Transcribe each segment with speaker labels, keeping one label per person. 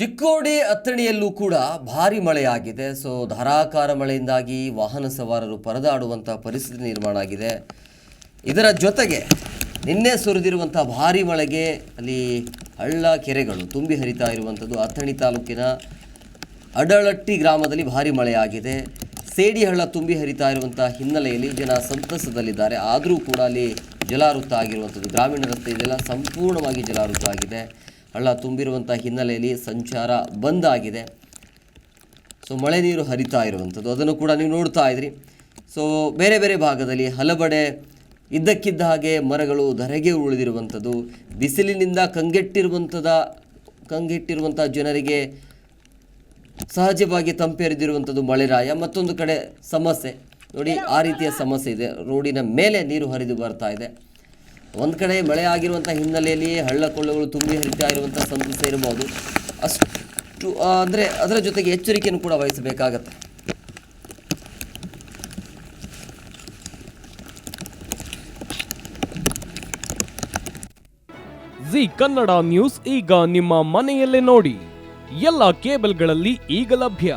Speaker 1: ಚಿಕ್ಕೋಡಿ ಅತ್ತಣಿಯಲ್ಲೂ ಕೂಡ ಭಾರಿ ಮಳೆಯಾಗಿದೆ. ಸೊ, ಧಾರಾಕಾರ ಮಳೆಯಿಂದಾಗಿ ವಾಹನ ಸವಾರರು ಪರದಾಡುವಂಥ ಪರಿಸ್ಥಿತಿ ನಿರ್ಮಾಣ ಆಗಿದೆ. ಇದರ ಜೊತೆಗೆ ನಿನ್ನೆ ಸುರಿದಿರುವಂಥ ಭಾರಿ ಮಳೆಗೆ ಅಲ್ಲಿ ಹಳ್ಳ ಕೆರೆಗಳು ತುಂಬಿ ಹರಿತಾ ಇರುವಂಥದ್ದು ಅಥಣಿ ತಾಲೂಕಿನ ಅಡಳಟ್ಟಿ ಗ್ರಾಮದಲ್ಲಿ ಭಾರಿ ಮಳೆಯಾಗಿದೆ. ಸೇಡಿ ಹಳ್ಳ ತುಂಬಿ ಹರಿತಾ ಇರುವಂಥ ಹಿನ್ನೆಲೆಯಲ್ಲಿ ಜನ ಸಂತಸದಲ್ಲಿದ್ದಾರೆ. ಆದರೂ ಕೂಡ ಅಲ್ಲಿ ಜಲಾವೃತ ಆಗಿರುವಂಥದ್ದು ಗ್ರಾಮೀಣ ರಸ್ತೆ ಇದೆಲ್ಲ ಸಂಪೂರ್ಣವಾಗಿ ಜಲಾವೃತ ಆಗಿದೆ. ಹಳ್ಳ ತುಂಬಿರುವಂಥ ಹಿನ್ನೆಲೆಯಲ್ಲಿ ಸಂಚಾರ ಬಂದ್ ಆಗಿದೆ. ಸೊ ಮಳೆ ನೀರು ಹರಿತಾ ಇರುವಂಥದ್ದು. ಅದನ್ನು ಕೂಡ ನೀವು ನೋಡ್ತಾ ಇದ್ರಿ. ಸೊ ಬೇರೆ ಬೇರೆ ಭಾಗದಲ್ಲಿ ಹಲಬಡೆ ಇದ್ದಕ್ಕಿದ್ದ ಹಾಗೆ ಮರಗಳು ಧರೆಗೆ ಉಳಿದಿರುವಂಥದ್ದು. ಬಿಸಿಲಿನಿಂದ ಕಂಗೆಟ್ಟಿರುವಂಥದ ಕಂಗೆಟ್ಟಿರುವಂಥ ಜನರಿಗೆ ಸಹಜವಾಗಿ ತಂಪೆರೆದಿರುವಂಥದ್ದು ಮಳೆರಾಯ ಮತ್ತೊಂದು ಕಡೆ ಸಮಸ್ಯೆ. ನೋಡಿ, ಆ ರೀತಿಯ ಸಮಸ್ಯೆ ಇದೆ. ರೋಡಿನ ಮೇಲೆ ನೀರು ಹರಿದು ಬರ್ತಾ ಇದೆ. ಒಂದು ಕಡೆ ಮಳೆ ಆಗಿರುವಂಥ ಹಿನ್ನೆಲೆಯಲ್ಲಿ ಹಳ್ಳ ಕೊಳ್ಳಗಳು ತುಂಬಿ ಹರಿತಾ ಇರುವಂಥ ಸಂತಸ ಇರಬಹುದು. ಅಷ್ಟು ಅಂದರೆ ಅದರ ಜೊತೆಗೆ ಎಚ್ಚರಿಕೆಯನ್ನು ಕೂಡ ವಹಿಸಬೇಕಾಗತ್ತೆ.
Speaker 2: ಜಿ ಕನ್ನಡ ನ್ಯೂಸ್ ಈಗ ನಿಮ್ಮ ಮನೆಯಲ್ಲೇ ನೋಡಿ. ಎಲ್ಲ ಕೇಬಲ್ಗಳಲ್ಲಿ ಈಗ ಲಭ್ಯ.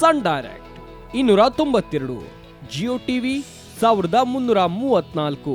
Speaker 2: ಸನ್ ಡೈರೆಕ್ಟ್, ಇನ್ನೂರ ತೊಂಬತ್ತೆರಡು, ಜಿಯೋ ಟಿವಿ, ಸಾವಿರದ ಮುನ್ನೂರ ಮೂವತ್ನಾಲ್ಕು